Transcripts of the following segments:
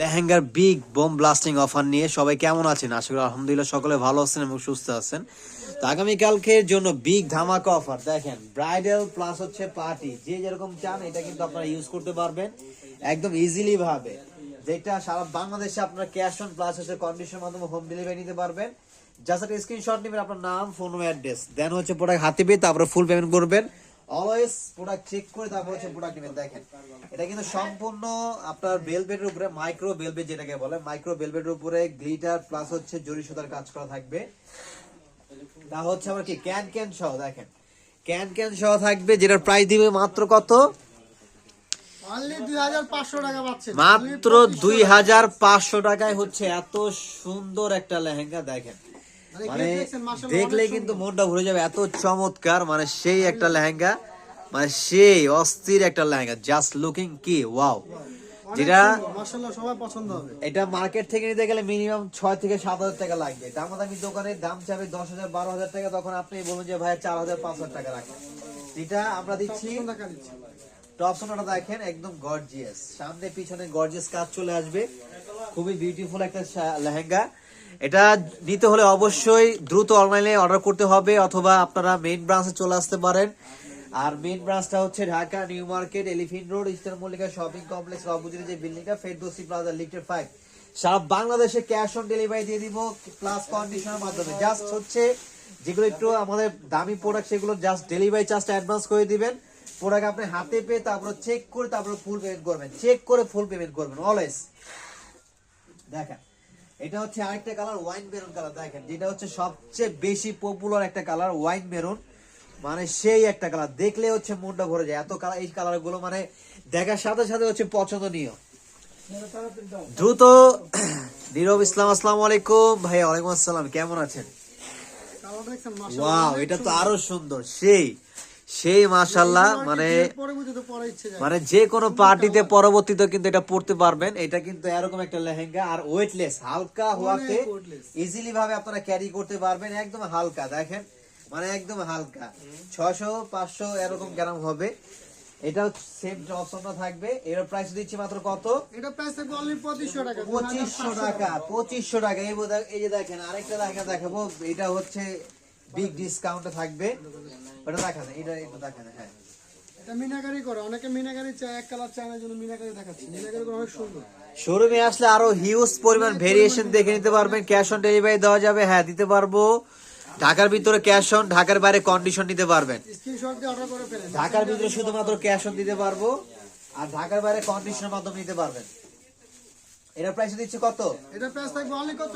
লেহেঙ্গার big bomb blasting offer নিয়ে সবাই কেমন আছেন? আশা করি আলহামদুলিল্লাহ সকলে ভালো আছেন এবং সুস্থ আছেন। তো আগামীকালকের জন্য বিগ ধামাকা অফার দেখেন ব্রাইডাল প্লাস হচ্ছে পার্টি যে যেরকম চান, এটা কিন্তু আপনারা ইউজ করতে পারবেন। একদম ইজিলি ভাবে। যেটা সারা বাংলাদেশে আপনার ক্যাশ অন প্লাস হচ্ছে কন্ডিশন মাধ্যমে হোম ডেলিভারি নিতে পারবেন। জাস্ট স্ক্রিনশট নেবেন, আপনার নাম ফোন অ্যাড্রেস দেন হচ্ছে প্রোডাক্ট হাতে পেয়ে তারপরে ফুল পেমেন্ট করবেন। অলওয়েজ প্রোডাক্ট চেক করে তারপর হচ্ছে প্রোডাক্ট নেবেন দেখেন। এটা কিন্তু সম্পূর্ণ আপনার বেলবেটের উপরে মাইক্রো বেলবেট যেটাকে বলে মাইক্রো বেলবেটের উপরে গ্লিটার প্লাস হচ্ছে জরি সুতার কাজ করা থাকবে। তা হচ্ছে আবার কি ক্যান ক্যান সহ দেখেন। ক্যান ক্যান সহ থাকবে যেটার প্রাইস দিবে মাত্র কত? মাত্র দুই হাজার পাঁচশো টাকায় হচ্ছে এত সুন্দর একটা লেহেঙ্গা দেখেন। মানে দেখলে কিন্তু মনটা ভরে যাবে এত চমৎকার মানে সেই একটা লেহেঙ্গা মানে সেই অস্থির একটা লেহেঙ্গা জাস্ট লুকিং কি ওয়াও যেটা সবাই পছন্দ হবে। এটা মার্কেট থেকে নিতে গেলে মিনিমাম ছয় থেকে সাত হাজার টাকা লাগবে। দামাদামি দোকানে দাম চাবে দশ হাজার বারো হাজার টাকা তখন আপনি বলবেন যে ভাই চার হাজার পাঁচ হাজার টাকা রাখেন। এটা আমরা দিচ্ছি টপ সোনাটা দেখেন একদম গর্জিয়াস সামনে পিছনে গর্জিয়াস কাজ চলে আসবে। খুবই বিউটিফুল একটা লেহেঙ্গা। এটা নিতে হলে অবশ্যই দ্রুত অনলাইনে অর্ডার করতে হবে অথবা আপনারা মেইন ব্রাঞ্চে চলে আসতে পারেন। আর মেইন ব্রাঞ্চটা হচ্ছে Dhaka new market elephant road eastern Mallika shopping complex রবুজির যে বিল্ডিংটা ফেরদোসি প্লাজা লিফটের ফাইভ সারা বাংলাদেশে ক্যাশ অন ডেলিভারি দিয়ে দিব প্লাস কন্ডিশনের মাধ্যমে। জাস্ট হচ্ছে যেগুলো একটু আমাদের দামি প্রোডাক্ট সেগুলো জাস্ট ডেলিভারি চার্জটা অ্যাডভান্স করে দিবেন। প্রোডাক্ট আপনি হাতে পেয়ে তারপর চেক করে তারপর ফুল পেমেন্ট করবেন। চেক করে ফুল পেমেন্ট করবেন অলওয়েজ দেখেন। এটা হচ্ছে আরেকটা কালার ওয়াইন মেরুন কালার। দেখেন যেটা হচ্ছে সবচেয়ে বেশি পপুলার একটা কালার ওয়াইন মেরুন মানে সেই একটা কালার। দেখলে হচ্ছে মনটা ভরে যায়। এত কালার এই কালারগুলো মানে দেখার সাথে সাথে হচ্ছে পছন্দনীয়। দ্রুত নীরব ইসলাম আসসালামু আলাইকুম। ভাই ওয়ালাইকুম আসসালাম। কেমন আছেন? ওয়াও এটা তো আরও সুন্দর। সেই। সেই মাশাল্লাহ মানে মানে যে কোনো পার্টিতে পরবর্তীতে কিন্তু এটা পড়তে পারবেন। এটা কিন্তু এরকম একটা লেহেঙ্গা আর ওয়েটলেস হালকা হওয়াতে ইজিলি ভাবে আপনারা ক্যারি করতে পারবেন একদম হালকা দেখেন। মানে একদম হালকা। ছশো পাঁচশো এরকম গ্রাম হবে। এটাও সেম অপশনটা থাকবে। এর প্রাইস দিচ্ছি মাত্র কত? এটা প্রাইস থাকবে অনলি পঁচিশশো টাকা। পঁচিশশো টাকা টাকা। এই যে দেখেন আরেকটা লেহেঙ্গা দেখাবো। এটা হচ্ছে বিগ ডিসকাউন্টে থাকবে। ওটা দেখান এটা এটা দেখান হ্যাঁ। এটা মিনাকারি করে অনেকে মিনাকারি চায় এক কালার চায় না জন্য মিনাকারি দেখাচ্ছি। মিনাকারি করে অনেক সুন্দর। শোরুমে আসলে আরও হিউজ পরিমাণ ভেরিয়েশন দেখে নিতে পারবেন। ক্যাশ অন ডেলিভারি দেওয়া যাবে হ্যাঁ দিতে পারব। ঢাকার ভিতরে ক্যাশ অন ঢাকার বাইরে কন্ডিশন নিতে পারবেন। স্ক্রিনশট দিয়ে অর্ডার করে ফেলেন। ঢাকার ভিতরে শুধুমাত্র ক্যাশ অন দিতে পারব। আর ঢাকার বাইরে কন্ডিশনের মাধ্যমে নিতে পারবেন। এটা প্রাইস দিচ্ছে কত? এটা প্রাইস থাকবে অনলি কত?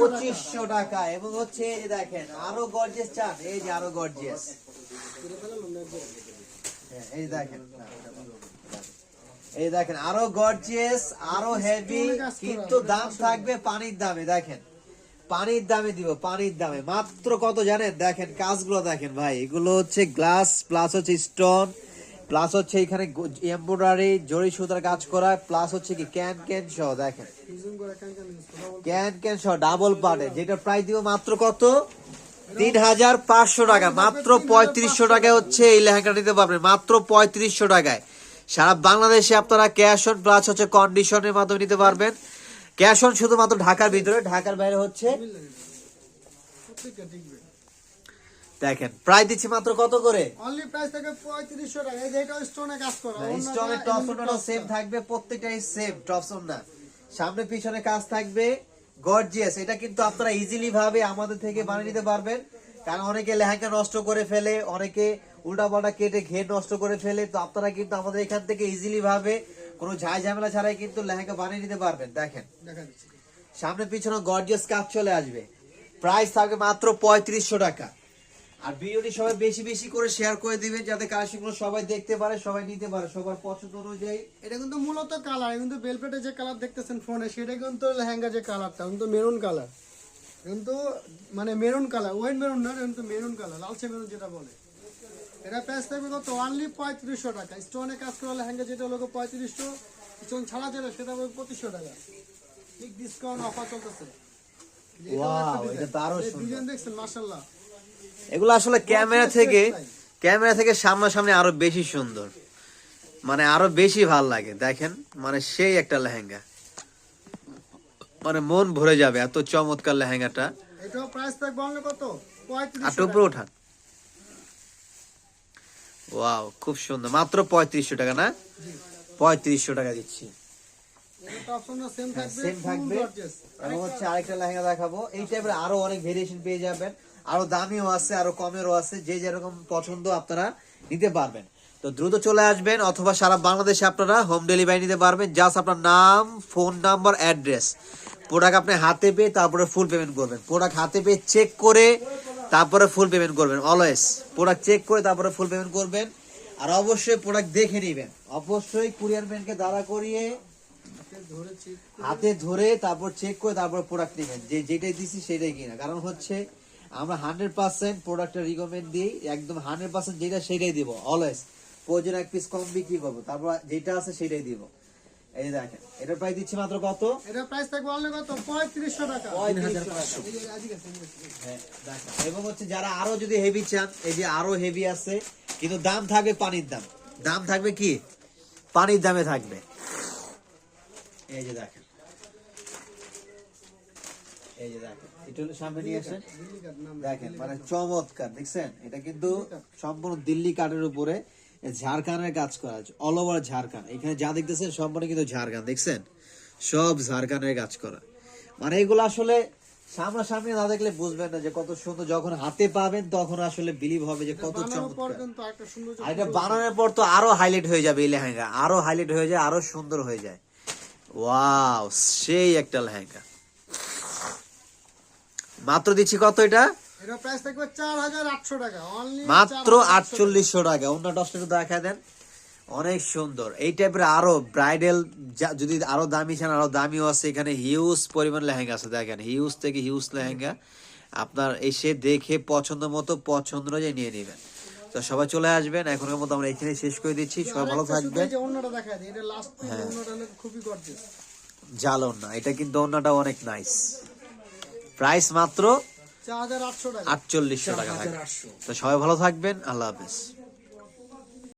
পঁচিশশো টাকা। এবং হচ্ছে এই দেখেন আরও গর্জিয়াস চান এই যে আরও গর্জিয়াস এই দেখেন। এই দেখেন আরও গর্জিয়াস আরও হেভি কিন্তু দাম থাকবে পানির দামে দেখেন। পানির দামে দিব পানির দামে। মাত্র কত জানেন? দেখেন কাজগুলো দেখেন ভাই। এগুলো হচ্ছে গ্লাস প্লাস হচ্ছে স্টোন প্লাস হচ্ছে এখানে এমব্রয়ডারি জরি সুতার কাজ করা প্লাস হচ্ছে কি ক্যান ক্যান সহ, দেখেন। ক্যান ক্যান সহ ডাবল পার্টে যেটা প্রাইস দিব মাত্র কত? তিন হাজার পাঁচশো টাকা। মাত্র পঁয়ত্রিশশো টাকায় হচ্ছে এই লেহেঙ্গাটা নিতে পারবেন। মাত্র পঁয়ত্রিশশো টাকায়। সারা বাংলাদেশে আপনারা ক্যাশ অন প্লাস হচ্ছে কন্ডিশনের মাধ্যমে নিতে পারবেন। ক্যাশ অন শুধুমাত্র ঢাকার ভিতরে। ঢাকার বাইরে হচ্ছে দেখেন প্রাইস দিচ্ছি মাত্র কত করে? অনলি প্রাইস থাকবে পঁয়ত্রিশশো টাকা। এই যে এটা স্টোনে কাজ করা। স্টকের টপসনটাও সেম থাকবে প্রত্যেকটাই সেম টপসন না সামনে পিছনে কাজ থাকবে গর্জিয়াস এটা কিন্তু আপনারা ইজিলি ভাবে আমাদের থেকে বানিয়ে নিতে পারবেন। কারণ অনেকে লেহেঙ্গা নষ্ট করে ফেলে অনেকে উল্টা পাল্টা কেটে ঘে নষ্ট করে ফেলে। তো আপনারা কিন্তু আমাদের এখান থেকে ইজিলি ভাবে কোনো ঝাই ঝামেলা ছাড়াই কিন্তু লেহেঙ্গা বানিয়ে নিতে পারবেন। দেখেন। দেখা সামনে পিছনে গর্জিয়াস কাজ চলে আসবে। প্রাইস থাকবে মাত্র পঁয়ত্রিশশো টাকা। আর ভিডিওটি সবাই বেশি বেশি করে শেয়ার করে দিবেন যাতে কালেকশনগুলো সবাই দেখতে পারে সবাই নিতে পারে। সবার পছন্দ অনুযায়ী। এটা কিন্তু মূলত কালার কিন্তু বেলপেটে যে কালার দেখতেছেন ফোনে সেটা কিন্তু লেহেঙ্গা যে কালারটা কিন্তু মেরুন কালার কিন্তু মানে মেরুন কালার ওয়েন মেরুন না কিন্তু মেরুন কালার লালচে মেরুন যেটা বলে। এটা প্রাইস থাকবে কত? অনলি পঁয়ত্রিশশো টাকা। স্টোনে কাজ করা লেহেঙ্গা যেটা হলো পঁয়ত্রিশশো স্টোন ছাড়া যেটা সেটা হবে পঁচিশশো টাকা। ঠিক ডিসকাউন্ট অফার চলতেছে। ডিজাইন দেখছেন মার্শাল্লাহ এগুলো আসলে ক্যামেরা থেকে ক্যামেরা থেকে সামনাসামনি আরও বেশি সুন্দর। মানে আরও বেশি ভালো লাগে দেখেন। মানে সেই একটা লেহেঙ্গা। মানে মন ভরে যাবে এত চমৎকার লেহেঙ্গাটা। উপরে ওঠান। ওয়াও খুব সুন্দর। মাত্র পঁয়ত্রিশশো টাকা না? পঁয়ত্রিশশো টাকা দিচ্ছি। সেম থাকবে এবং হচ্ছে আরেকটা লেহেঙ্গা দেখাবো। এই টাইপের আরও অনেক ভেরিয়েশন পেয়ে যাবেন। আরও দামিও আছে আরও কমেরও আছে। যে যেরকম পছন্দ আপনারা নিতে পারবেন। তো দ্রুত চলে আসবেন অথবা সারা বাংলাদেশে আপনারা হোম ডেলিভারি নিতে পারবেন। জাস্ট আপনার নাম ফোন নাম্বার অ্যাড্রেস প্রোডাক্ট আপনি হাতে পেয়ে তারপরে ফুল পেমেন্ট করবেন। প্রোডাক্ট হাতে পেয়ে চেক করে তারপরে ফুল পেমেন্ট করবেন অলওয়েজ প্রোডাক্ট চেক করে তারপরে ফুল পেমেন্ট করবেন। আর অবশ্যই প্রোডাক্ট দেখে নেবেন। অবশ্যই কুরিয়ার ম্যানকে দাঁড়া করিয়ে হাতে ধরে তারপর চেক করে তারপর প্রোডাক্ট নেবেন। যে যেটাই দিছি সেটাই কিনা। কারণ হচ্ছে আমরা হান্ড্রেড পার্সেন্ট প্রোডাক্টটা রিকমেন্ড দিই একদম হান্ড্রেড পার্সেন্ট যেটা সেটাই দিব অলওয়েজ প্রয়োজন এক পিস কম বিক্রি করব তারপর যেটা আছে সেটাই দিব। এই দেখেন এটা প্রায় দিচ্ছি মাত্র কত? এটা প্রাইস থাকবে অনলি কত? পঁয়ত্রিশশো টাকা। পঁয়ত্রিশশো এই যে আজকে আছে, এই যে। দেখেন। এবং হচ্ছে যারা আরও যদি হেভি চান এই যে আরও হেভি আছে কিন্তু দাম থাকবে পানির দাম। দাম থাকবে কি? পানির দামে থাকবে। এই যে দেখেন। এই যে দেখেন। একটু সামনে নিয়ে আসেন। দিল্লি কাট নাম দেখেন মানে চমৎকার দেখছেন? এটা কিন্তু সম্পূর্ণ দিল্লি কাঠের উপরে ঝাড়খানের কাজ করা আছে অল ওভার ঝাড়খান্ড এখানে যা দেখতেছেন সম্পূর্ণ কিন্তু ঝাড়খান্ড দেখছেন? সব ঝাড়খানের কাজ করা। মানে এগুলো আসলে সামনাসামনি না দেখলে বুঝবেন না যে কত সুন্দর যখন হাতে পাবেন তখন আসলে বিলিভ হবে যে কত চমৎকার। আর এটা বানানোর পর তো আরও হাইলাইট হয়ে যাবে এই লেহেঙ্গা আরও হাইলাইট হয়ে যায় আরও সুন্দর হয়ে যায়। ওয়াও সেই একটা লেহেঙ্গা। মাত্র দিচ্ছি কত এটা? মাত্র আটচল্লিশশো টাকা। অন্য একটু দেখা দেন। অনেক সুন্দর। এই টাইপের আরও ব্রাইডাল যদি আরও দামি চান আরও দামিও আছে। এখানে হিউজ পরিমাণ লেহেঙ্গা আছে। দেখেন হিউজ থেকে হিউজ লেহেঙ্গা। আপনার এসে দেখে পছন্দ মতো পছন্দ অনুযায়ী নিয়ে নেবেন। তো সবাই চলে আসবেন। এখনকার মতো আমরা এখানে শেষ করে দিচ্ছি। সবাই ভালো থাকবেন। যে অন্যটা দেখা যায় এটা লাস্ট অন্যটা হলো খুবই গর্জিয়াস জালন না। এটা কিন্তু অন্যটা অনেক নাইস প্রাইস মাত্র আটচল্লিশশো টাকা থাকবে তো সবাই ভালো থাকবেন। আল্লাহ হাফেজ।